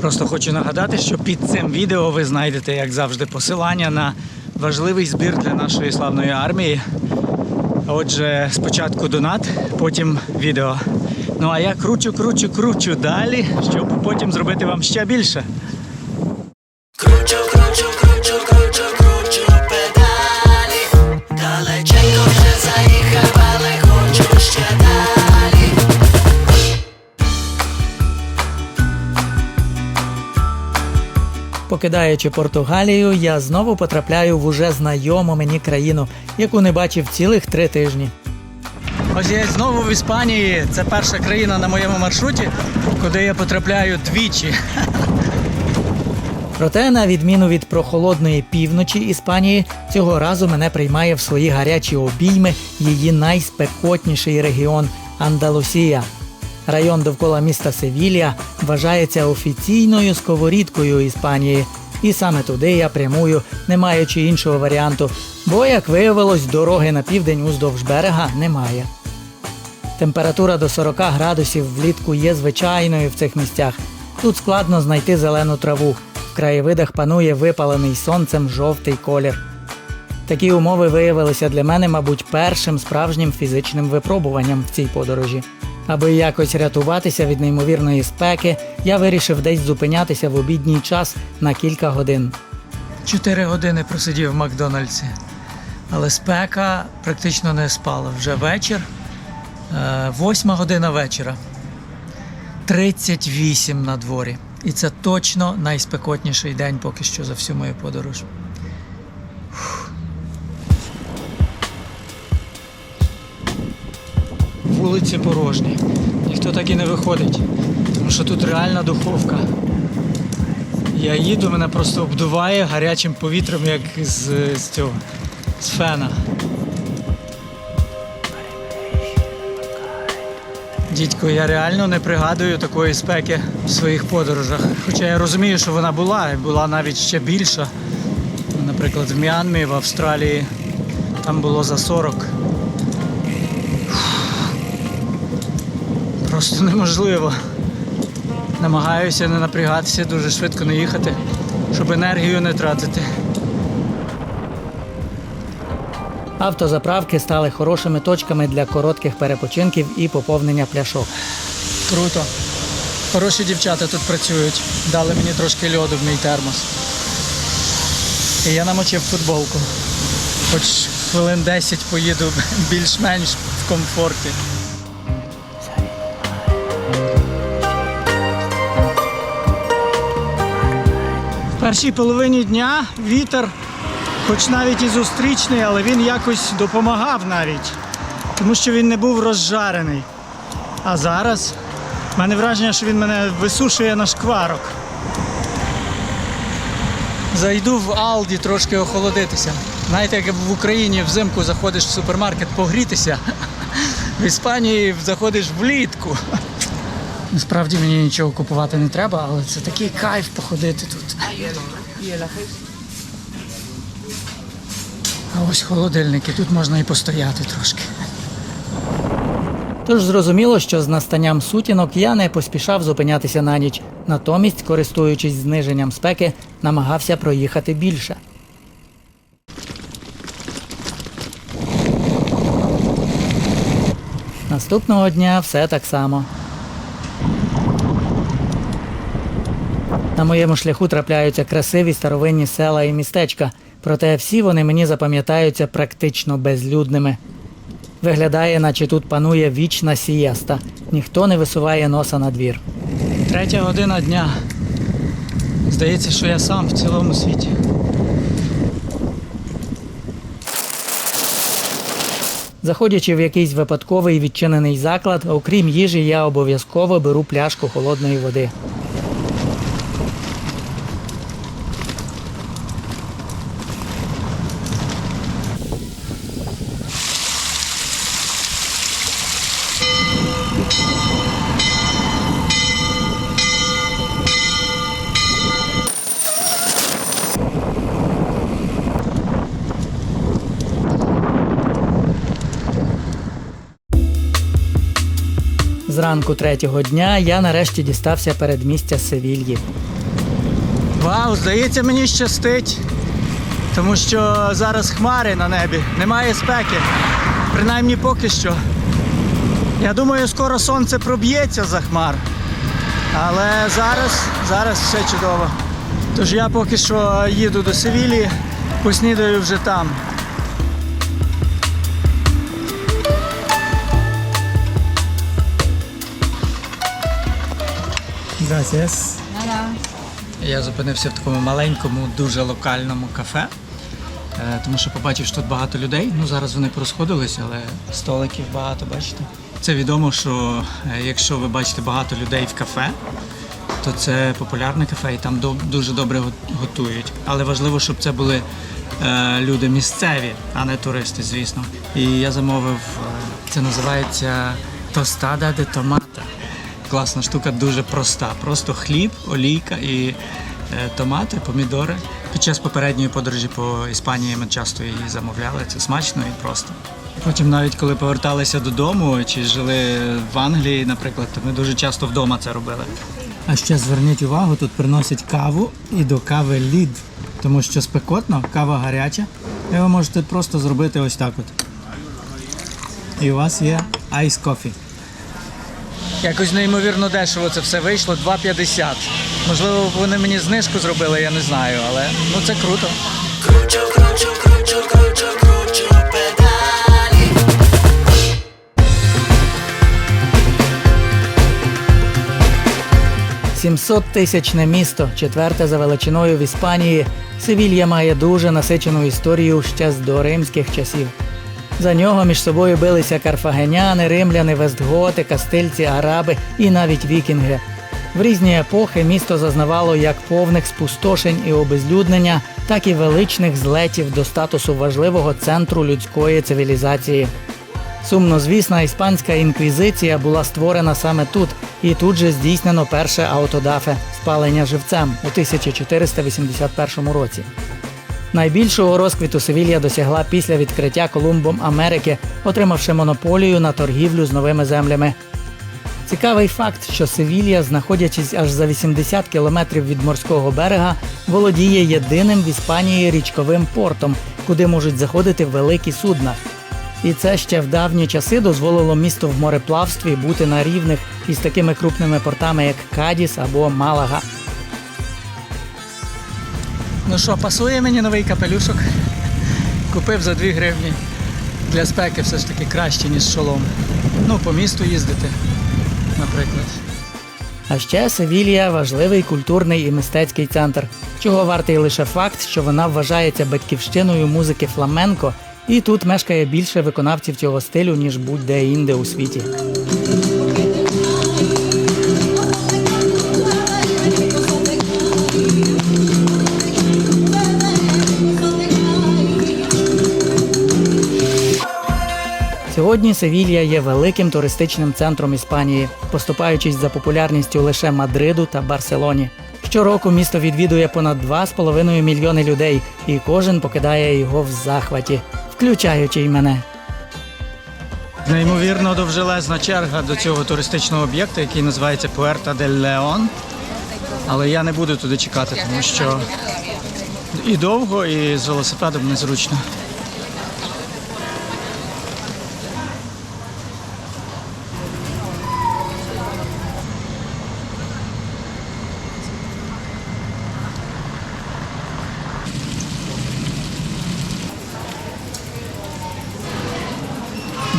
Просто хочу нагадати, що під цим відео ви знайдете, як завжди, посилання на важливий збір для нашої славної армії. Отже, спочатку донат, потім відео. Ну а я кручу, кручу, кручу далі, щоб потім зробити вам ще більше. Покидаючи Португалію, я знову потрапляю в уже знайому мені країну, яку не бачив цілих три тижні. Ось я знову в Іспанії. Це перша країна на моєму маршруті, куди я потрапляю двічі. Проте, на відміну від прохолодної півночі Іспанії, цього разу мене приймає в свої гарячі обійми її найспекотніший регіон Андалусія. Район довкола міста Севілія вважається офіційною сковорідкою Іспанії, і саме туди я прямую, не маючи іншого варіанту, бо, як виявилось, дороги на південь уздовж берега немає. Температура до 40 градусів влітку є звичайною в цих місцях. Тут складно знайти зелену траву. В краєвидах панує випалений сонцем жовтий колір. Такі умови виявилися для мене, мабуть, першим справжнім фізичним випробуванням в цій подорожі. Аби якось рятуватися від неймовірної спеки, я вирішив десь зупинятися в обідній час на кілька годин. Чотири години просидів в Макдональдсі. Але спека практично не спала. Вже вечір. е, Восьма година вечора. 38 на дворі. І це точно найспекотніший день поки що за всю мою подорож. Вулиці порожні. Ніхто так і не виходить. Тому що тут реальна духовка. Я їду, мене просто обдуває гарячим повітрям, як з, з цього з фена. Дідько, я реально не пригадую такої спеки в своїх подорожах. Хоча я розумію, що вона була, і була навіть ще більша. Наприклад, в Міанмі, в Австралії там було за 40. Просто неможливо. Намагаюся не напрягатися, дуже швидко не їхати, щоб енергію не тратити. Автозаправки стали хорошими точками для коротких перепочинків і поповнення пляшок. Круто. Хороші дівчата тут працюють. Дали мені трошки льоду в мій термос. І я намочив футболку. Хоч хвилин 10 поїду більш-менш в комфорті. Першій половині дня вітер, хоч навіть і зустрічний, але він якось допомагав навіть, тому що він не був розжарений. А зараз в мене враження, що він мене висушує на шкварок. Зайду в Алді трошки охолодитися. Знаєте, як в Україні взимку заходиш в супермаркет погрітися, в Іспанії заходиш влітку. Насправді мені нічого купувати не треба, але це такий кайф походити тут. А ось холодильники, тут можна і постояти трошки. Тож зрозуміло, що з настанням сутінок я не поспішав зупинятися на ніч. Натомість, користуючись зниженням спеки, намагався проїхати більше. Наступного дня все так само. На моєму шляху трапляються красиві старовинні села і містечка, проте всі вони мені запам'ятаються практично безлюдними. Виглядає, наче тут панує вічна сієста. Ніхто не висуває носа на двір. Третя година дня. Здається, що я сам в цілому світі. Заходячи в якийсь випадковий відчинений заклад, окрім їжі, я обов'язково беру пляшку холодної води. Зранку третього дня я нарешті дістався передмістя Севільї. Вау, здається, мені щастить. Тому що зараз хмари на небі, немає спеки. Принаймні поки що. Я думаю, скоро сонце проб'ється за хмар. Але зараз, зараз все чудово. Тож я поки що їду до Севілії, поснідаю вже там. Gracias. Я зупинився в такому маленькому, дуже локальному кафе, е, тому що побачив, що тут багато людей. Ну зараз вони порозходилися, але столиків багато, бачите. Це відомо, що е, якщо ви бачите багато людей в кафе, то це популярне кафе і там дуже добре готують. Але важливо, щоб це були е, люди місцеві, а не туристи, звісно. І я замовив, це називається тостада де томата. Класна штука, дуже проста. Просто хліб, олійка і е, томати, помідори. Під час попередньої подорожі по Іспанії ми часто її замовляли. Це смачно і просто. Потім, навіть коли поверталися додому чи жили в Англії, наприклад, то ми дуже часто вдома це робили. А ще зверніть увагу, тут приносять каву і до кави лід, тому що спекотно, кава гаряча. І ви можете просто зробити ось так от. І у вас є айс кофі. Якось неймовірно дешево це все вийшло 2,50. Можливо, вони мені знижку зробили, я не знаю, але ну це круто. Кручу, кручу, кручу, кручу, кручу педалі. 700 тисячне місто, четверте за величиною в Іспанії, Севілья має дуже насичену історію ще з доримських часів. За нього між собою билися карфагеняни, римляни, вестготи, кастильці, араби і навіть вікінги. В різні епохи місто зазнавало як повних спустошень і обезлюднення, так і величних злетів до статусу важливого центру людської цивілізації. Сумнозвісна іспанська інквізиція була створена саме тут, і тут же здійснено перше аутодафе спалення живцем у 1481 році. Найбільшого розквіту Севілья досягла після відкриття Колумбом Америки, отримавши монополію на торгівлю з новими землями. Цікавий факт, що Севілья, знаходячись аж за 80 кілометрів від морського берега, володіє єдиним в Іспанії річковим портом, куди можуть заходити великі судна. І це ще в давні часи дозволило місту в мореплавстві бути на рівних із такими крупними портами, як Кадіс або Малага. Ну що, пасує мені новий капелюшок. Купив за 2 гривні. Для спеки все ж таки краще, ніж шолом. Ну, по місту їздити, наприклад. А ще Севілія важливий культурний і мистецький центр, чого вартий лише факт, що вона вважається батьківщиною музики фламенко, і тут мешкає більше виконавців цього стилю, ніж будь-де інде у світі. Сьогодні Севілья є великим туристичним центром Іспанії, поступаючись за популярністю лише Мадриду та Барселоні. Щороку місто відвідує понад 2,5 мільйони людей, і кожен покидає його в захваті, включаючи й мене. Неймовірно довжелезна черга до цього туристичного об'єкту, який називається Пуерта дель Леон. Але я не буду туди чекати, тому що і довго, і з велосипедом незручно.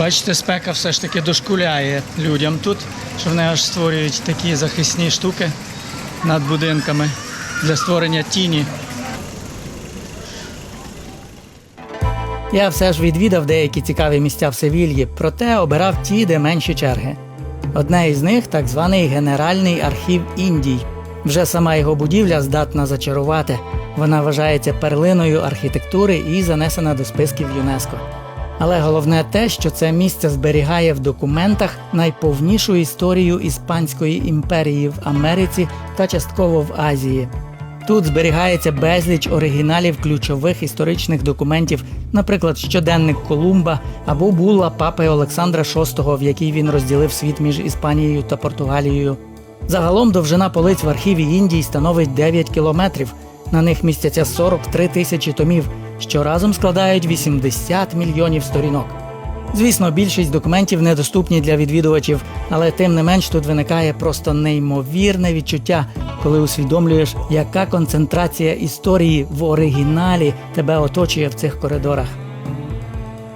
Бачите, спека все ж таки дошкуляє людям тут, що вони аж створюють такі захисні штуки над будинками для створення тіні. Я все ж відвідав деякі цікаві місця в Севільї, проте обирав ті, де менші черги. Одне із них так званий Генеральний архів Індій. Вже сама його будівля здатна зачарувати. Вона вважається перлиною архітектури і занесена до списків ЮНЕСКО. Але головне те, що це місце зберігає в документах найповнішу історію Іспанської імперії в Америці та частково в Азії. Тут зберігається безліч оригіналів ключових історичних документів, наприклад, щоденник Колумба або була папи Олександра VI, в якій він розділив світ між Іспанією та Португалією. Загалом довжина полиць в архіві Індії становить 9 кілометрів. На них містяться 43 тисячі томів, що разом складають 80 мільйонів сторінок. Звісно, більшість документів недоступні для відвідувачів, але тим не менш тут виникає просто неймовірне відчуття, коли усвідомлюєш, яка концентрація історії в оригіналі тебе оточує в цих коридорах.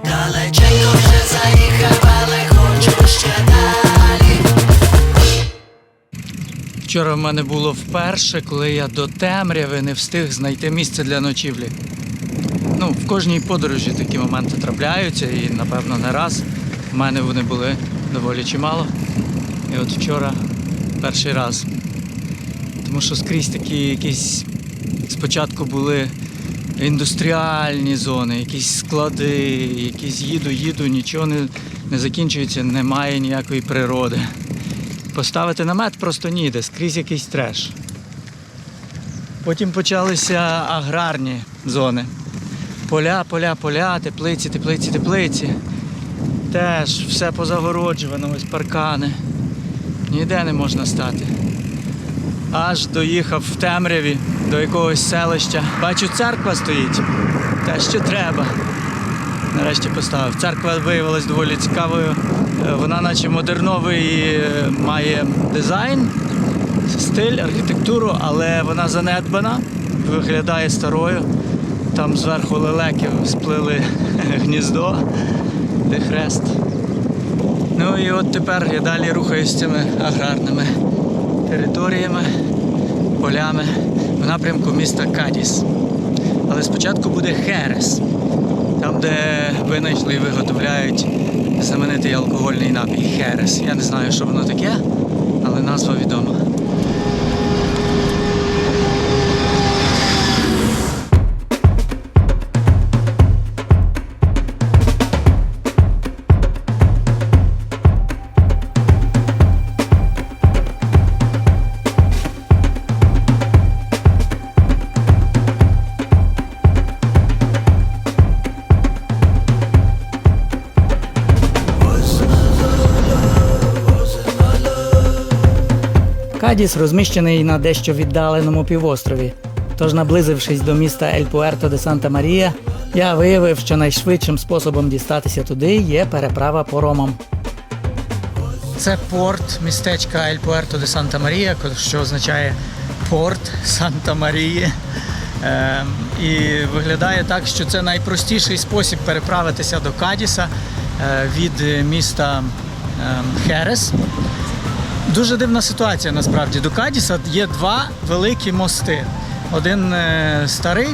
Далеченько вже заїхав, але хочу ще далі. Вчора в мене було вперше, коли я до темряви не встиг знайти місце для ночівлі. Ну, в кожній подорожі такі моменти трапляються, і напевно не раз. В мене вони були доволі чимало. І от вчора перший раз. Тому що скрізь такі якісь спочатку були індустріальні зони, якісь склади, якісь їду, їду, нічого не, не закінчується, немає ніякої природи. Поставити намет просто ніде, скрізь якийсь треш. Потім почалися аграрні зони. Поля, поля, поля, теплиці, теплиці, теплиці. Теж все позагороджувано, ось паркани. Ніде не можна стати. Аж доїхав в темряві до якогось селища. Бачу, церква стоїть. Те, що треба. Нарешті поставив. Церква виявилась доволі цікавою. Е, Вона наче модерновий е, має дизайн, стиль, архітектуру, але вона занедбана, виглядає старою. Там зверху лелеки сплили гніздо, де хрест. Ну і от тепер я далі рухаюсь цими аграрними територіями, полями в напрямку міста Кадіс. Але спочатку буде Херес, там, де винайшли і виготовляють знаменитий алкогольний напій Херес. Я не знаю, що воно таке, але назва відома. Кадіс розміщений на дещо віддаленому півострові. Тож, наблизившись до міста Ель Пуерто де Санта Марія, я виявив, що найшвидшим способом дістатися туди є переправа поромом. Це порт містечка Ель Пуерто де Санта Марія, що означає порт Санта Марії. Ем, і виглядає так, що це найпростіший спосіб переправитися до Кадіса е, від міста ем, Херес. Дуже дивна ситуація насправді. До Кадіса є два великі мости. Один е, старий,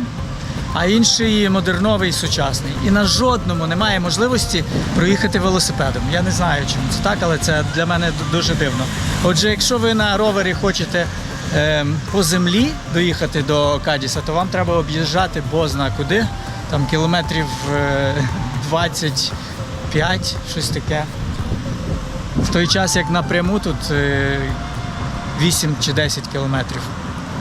а інший модерновий сучасний. І на жодному немає можливості проїхати велосипедом. Я не знаю, чому це так, але це для мене дуже дивно. Отже, якщо ви на ровері хочете е, по землі доїхати до Кадіса, то вам треба об'їжджати бозна куди, там кілометрів е, 25, щось таке. В той час, як напряму тут е, 8 чи 10 кілометрів.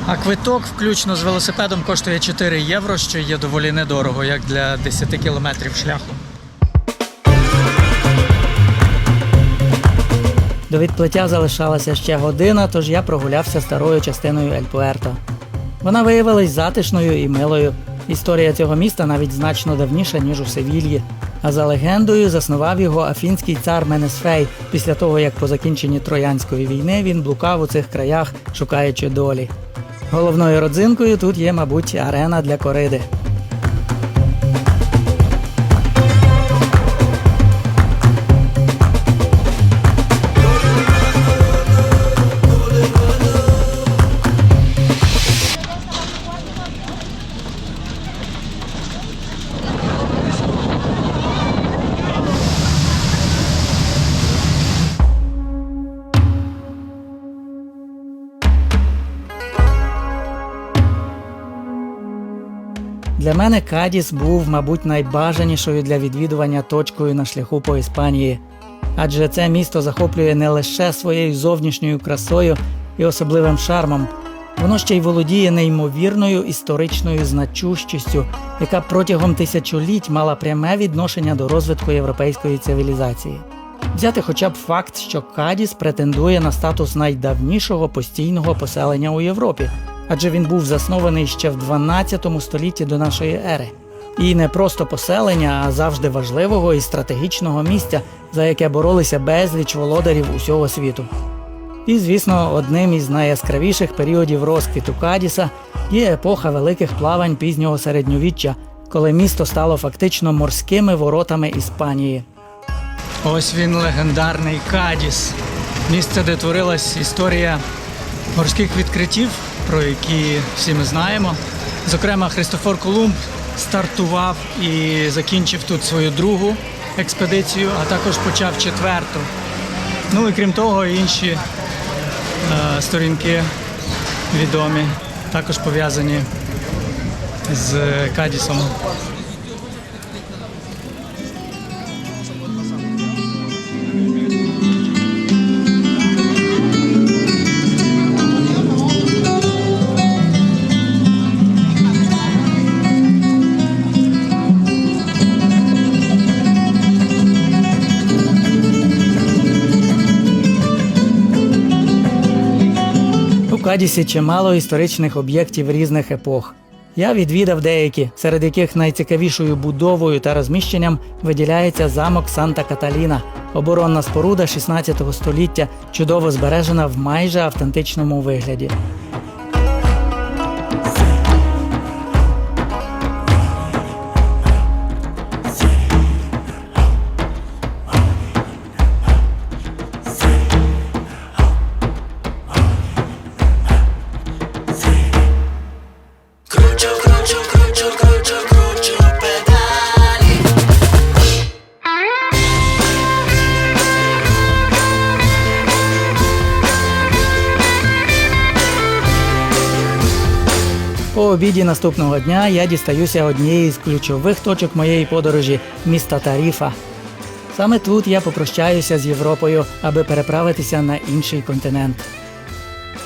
А квиток, включно з велосипедом, коштує 4 євро, що є доволі недорого, як для 10 кілометрів шляху. До відплиття залишалася ще година, тож я прогулявся старою частиною Ель Пуерто. Вона виявилась затишною і милою. Історія цього міста навіть значно давніша, ніж у Севільї. А за легендою заснував його афінський цар Менесфей після того, як по закінченні Троянської війни він блукав у цих краях, шукаючи долі. Головною родзинкою тут є, мабуть, арена для кориди. Для мене Кадіс був, мабуть, найбажанішою для відвідування точкою на шляху по Іспанії. Адже це місто захоплює не лише своєю зовнішньою красою і особливим шармом, Воно ще й володіє неймовірною історичною значущістю, яка протягом тисячоліть мала пряме відношення до розвитку європейської цивілізації. Взяти хоча б факт, що Кадіс претендує на статус найдавнішого постійного поселення у Європі, адже він був заснований ще в 12 столітті до нашої ери. І не просто поселення, а завжди важливого і стратегічного місця, за яке боролися безліч володарів усього світу. І, звісно, одним із найяскравіших періодів розквіту Кадіса є епоха великих плавань пізнього середньовіччя, коли місто стало фактично морськими воротами Іспанії. Ось він легендарний Кадіс. Місце, де творилась історія морських відкриттів, про які всі ми знаємо. Зокрема, Христофор Колумб стартував і закінчив тут свою другу експедицію, а також почав четверту. Ну і крім того, інші е, сторінки відомі, також пов'язані з Кадісом. Кадісі чимало історичних об'єктів різних епох. Я відвідав деякі, серед яких найцікавішою будовою та розміщенням виділяється замок Санта Каталіна, оборонна споруда 16 століття, чудово збережена в майже автентичному вигляді. Обіді наступного дня я дістаюся однієї з ключових точок моєї подорожі міста Таріфа. Саме тут я попрощаюся з Європою, аби переправитися на інший континент.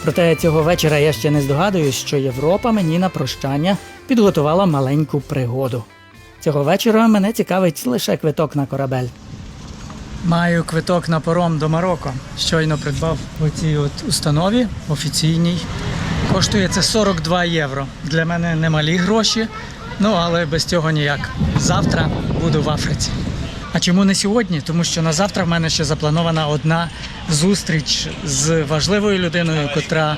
Проте цього вечора я ще не здогадуюсь, що Європа мені на прощання підготувала маленьку пригоду. Цього вечора мене цікавить лише квиток на корабель. Маю квиток на паром до Марокко. Щойно придбав у цій от установі офіційній. Коштує це 42 євро. Для мене немалі гроші, ну але без цього ніяк. Завтра буду в Африці. А чому не сьогодні? Тому що на завтра в мене ще запланована одна зустріч з важливою людиною, котра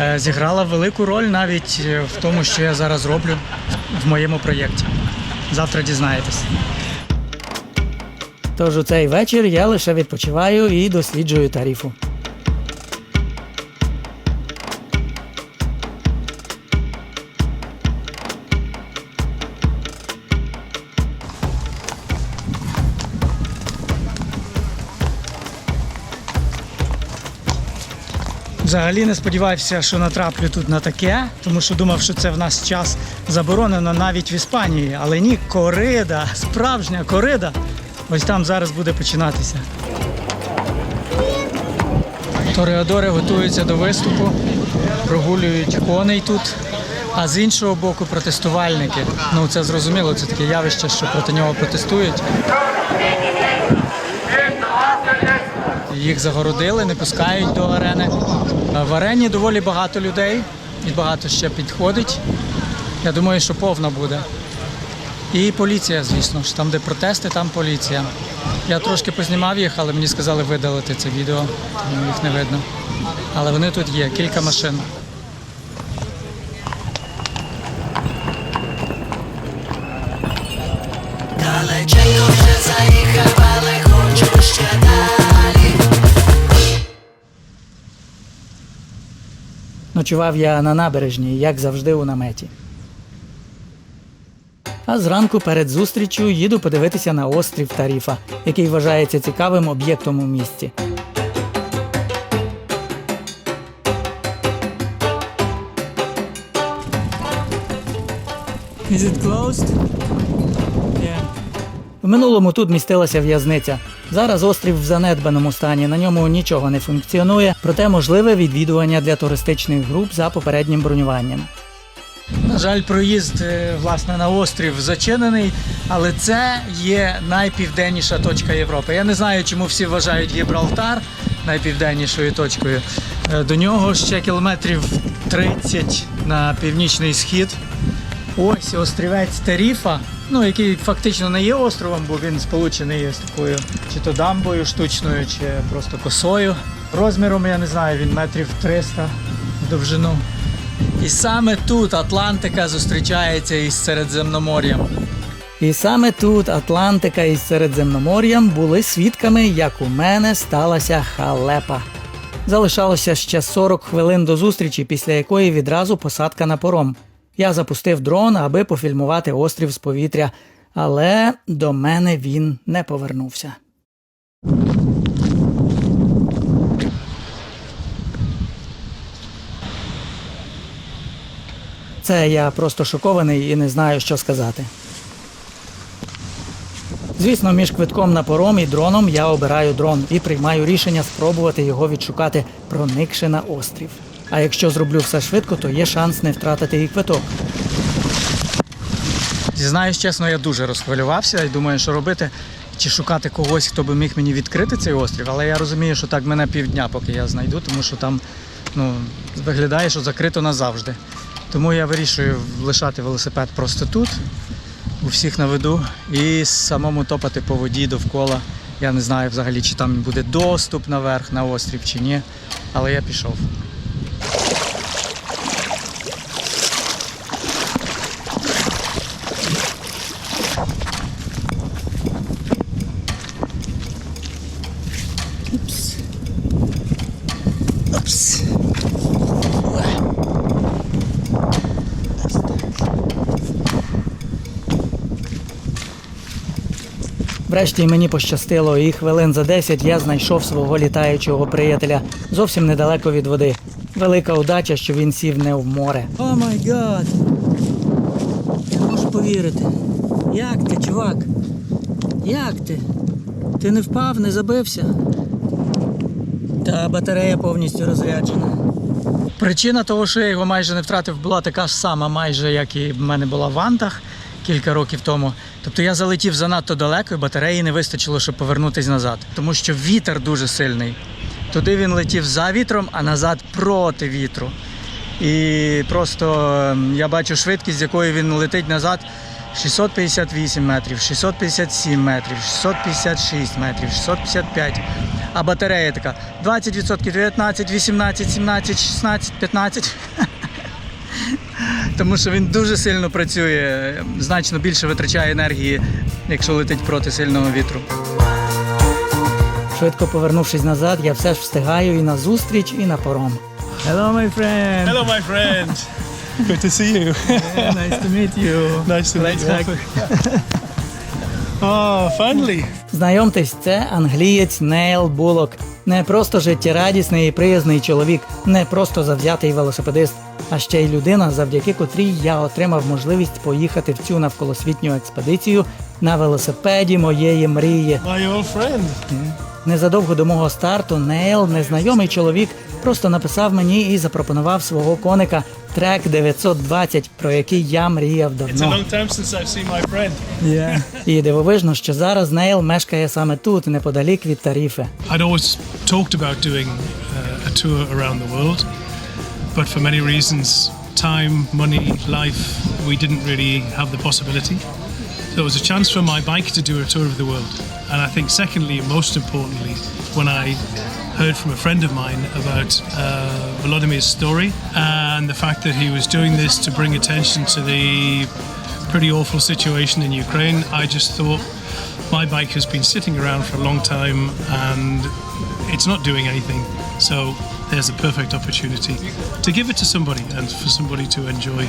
е, зіграла велику роль навіть е, в тому, що я зараз роблю в моєму проєкті. Завтра дізнаєтесь. Тож у цей вечір я лише відпочиваю і досліджую тарифу. Взагалі не сподівався, що натраплю тут на таке, тому що думав, що це в нас час заборонено навіть в Іспанії. Але ні, корида, справжня корида. Ось там зараз буде починатися. Тореадори готуються до виступу, прогулюють коней тут. А з іншого боку, протестувальники. Ну це зрозуміло, це таке явище, що проти нього протестують. Їх загородили, не пускають до арени. В арені доволі багато людей і багато ще підходить. Я думаю, що повно буде. І поліція, звісно ж, там, де протести, там поліція. Я трошки познімав їх, але мені сказали видалити це відео, тому їх не видно. Але вони тут є, кілька машин. Далеченько вже заїхав, Ночував я на набережній, як завжди, у наметі. А зранку перед зустрічю їду подивитися на острів Таріфа, який вважається цікавим об'єктом у місті. Is it closed? Yeah. В минулому тут містилася в'язниця, Зараз острів в занедбаному стані, на ньому нічого не функціонує, проте можливе відвідування для туристичних груп за попереднім бронюванням. На жаль, проїзд е, власне на острів зачинений, але це є найпівденніша точка Європи. Я не знаю, чому всі вважають Гібралтар найпівденнішою точкою. Е, До нього ще кілометрів 30 на північний схід. Ось острівець Теріфа, ну який фактично не є островом, бо він сполучений з такою чи то дамбою штучною, чи просто косою. Розміром я не знаю, він метрів 300 в довжину. І саме тут Атлантика зустрічається із Середземномор'ям. І саме тут Атлантика із Середземномор'ям були свідками, як у мене сталася халепа. Залишалося ще 40 хвилин до зустрічі, після якої відразу посадка на пором. Я запустив дрон, аби пофільмувати острів з повітря, але до мене він не повернувся. Це я просто шокований і не знаю, що сказати. Звісно, між квитком на пором і дроном я обираю дрон і приймаю рішення спробувати його відшукати, проникши на острів. А якщо зроблю все швидко, то є шанс не втратити і квиток. Зізнаюсь чесно, я дуже розхвилювався і думаю, що робити. Чи шукати когось, хто би міг мені відкрити цей острів, але я розумію, що так мене півдня, поки я знайду, тому що там ну, виглядає, що закрито назавжди. Тому я вирішую лишати велосипед просто тут, у всіх на виду, і самому топати по воді довкола. Я не знаю взагалі, чи там буде доступ наверх на острів чи ні, але я пішов. Врешті мені пощастило, і хвилин за 10 я знайшов свого літаючого приятеля зовсім недалеко від води. Велика удача, що він сів не в море. О май гад! Я можу повірити. Як ти, чувак? Як ти? Ти не впав, не забився? Та батарея повністю розряджена. Причина того, що я його майже не втратив, була така ж сама, майже як і в мене була в Антах кілька років тому. Тобто я залетів занадто далеко, і батареї не вистачило, щоб повернутися назад. Тому що вітер дуже сильний. Туди він летів за вітром, а назад проти вітру. І просто ем, я бачу швидкість, з якою він летить назад. 658 метрів, 657 метрів, 656 метрів, 655. А батарея така 20%, 19, 18, 17, 16, 15. Тому що він дуже сильно працює, значно більше витрачає енергії, якщо летить проти сильного вітру. Швидко повернувшись назад, я все ж встигаю і на зустріч, і на пором. Hello, my friend. Hello, my friend. Good to see you. Nice to meet you. nice to meet you. oh, finally. Знайомтесь, це англієць Нейл Булок. Не просто життєрадісний і приязний чоловік, не просто завзятий велосипедист, а ще й людина, завдяки котрій я отримав можливість поїхати в цю навколосвітню експедицію на велосипеді моєї мрії. My old friend. Незадовго до мого старту Нейл, незнайомий чоловік, просто написав мені і запропонував свого коника трек 920, про який я мріяв давно. friend. І дивовижно, що зараз Нейл мешкає саме тут, неподалік від Таріфи. I'd always talked about doing uh, a tour around the world, but for many reasons time, money, life we didn't really have the possibility. So it was a chance for my bike to do a tour of the world. And I think, secondly, most importantly, when I heard from a friend of mine about uh, Volodymyr's story and the fact that he was doing this to bring attention to the pretty awful situation in Ukraine, I just thought my bike has been sitting around for a long time and it's not doing anything. So there's a perfect opportunity to give it to somebody and for somebody to enjoy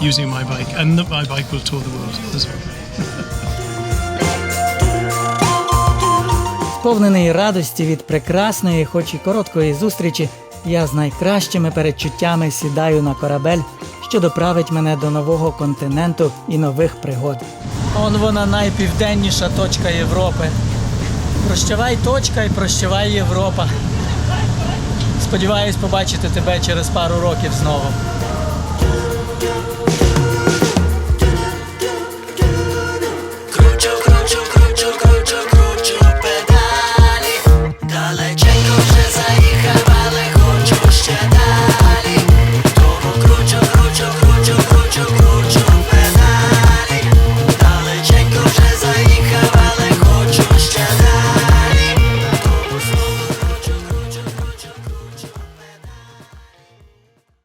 using my bike. And that my bike will tour the world as well. Сповнений радості від прекрасної, хоч і короткої зустрічі, я з найкращими передчуттями сідаю на корабель, що доправить мене до нового континенту і нових пригод. Он вона найпівденніша точка Європи. Прощавай точка і прощавай Європа. Сподіваюсь побачити тебе через пару років знову.